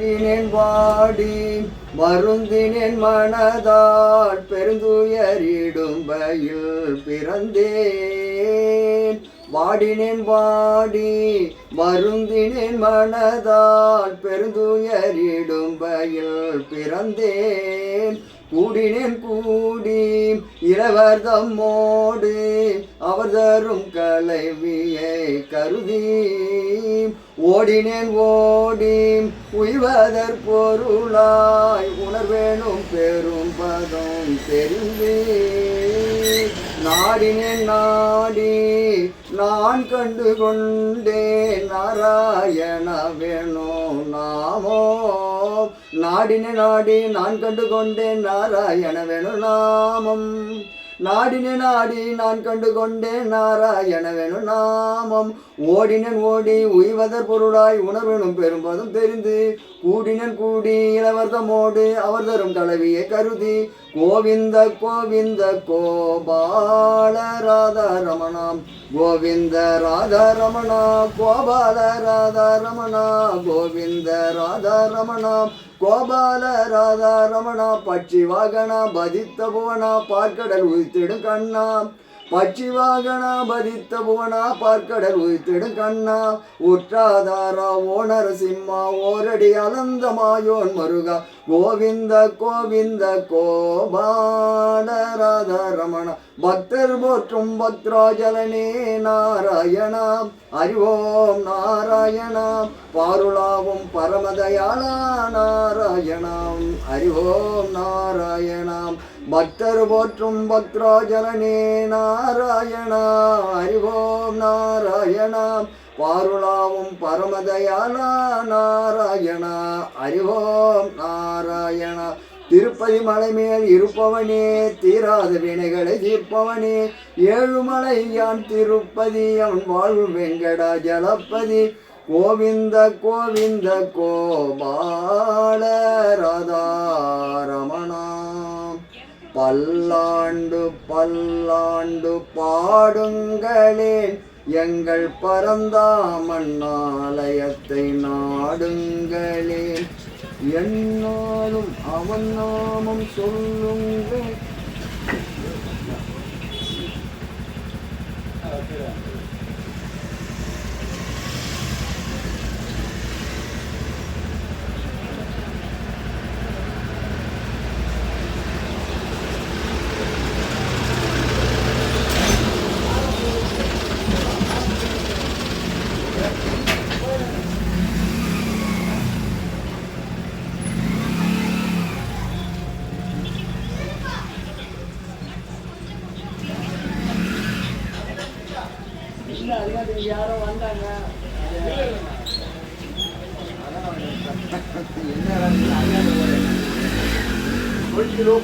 பாடினேன் வாடி மருந்தினேன் மனதால் பெருந்துயரிடும்பையில் பிறந்தேன். வாடினேன் வாடி மருந்தினேன் மனதால் பெருந்துயரிடும்பையில் பிறந்தேன். கூடினேன் கூடி இளவர் தம்மோடு அவர் தரும் கலைவியை கருதி ஓடினேன் ஓடி உய்வதற் பொருளாய் உணர்வேணும் பெரும் பதம் தெரிந்து நாடினேன் நாடி நான் கண்டு கொண்டேன் நாராயணவேணோ நாமோ. நாடினே நாடி நான் கண்டு கொண்டேன் நாராயணவேணு நாமம். நாடினே நாடி நான் கண்டு கொண்டேன் நாராயணவேணு நாமம். ஓடினன் ஓடி உய்வதற் பொருளாய் உணர்வெனும் பெரும்பதும் தெரிந்து கூடினன் கூடி இளவர்தமோடு அவர் தரும் கலவியை கருதி கோவிந்த கோவிந்த கோபால ராதா ரமணா கோவிந்த ராதா ரமணா கோபால ராதா ரமணா கோவிந்த ராதா ரமணா கோபால ராதா ரமணா பட்சி வாகனா பதித்த புவனா பார்க்கடல் உயிர்த்திடும் கண்ணா பட்சி வாகனா பதித்த புவனா பார்க்கடல் உயிர்த்திடும் கண்ணா. உற்றாதாரா ஓ நரசிம்மா ஓரடி அலந்தமாயோன் மருகா. கோவிந்த கோவிந்த கோபாலராதா ரமணா. பக்தர் போற்றும் பக்தராஜலனே நாராயணா. அறிவோம் நாராயணா. பாருளாவும் பரமதயாளா நாராயணாம். அறிவோம் நாராயணாம். பக்தர் போற்றும் பக்தராஜலனே நாராயணா அறிவோம் நாராயணா பாருளாவும் பரமதயானா நாராயணா அறிவோம் நாராயணா. திருப்பதி மலை மேல் இருப்பவனே தீராத வினைகளை தீர்ப்பவனே ஏழுமலை யான் திருப்பதி அவன் வாழ்வு வெங்கடா ஜலப்பதி கோவிந்த கோவிந்த கோபால ராதா. பல்லாண்டு பல்லாண்டு பாடுங்களேன். எங்கள் பரந்தாமன்னாலயத்தை நாடுங்களேன். என்னாலும் அவன் நாமம் சொல்லுங்கள். இல்ல அதுக்காக யாரோ வந்தாங்க. என்ன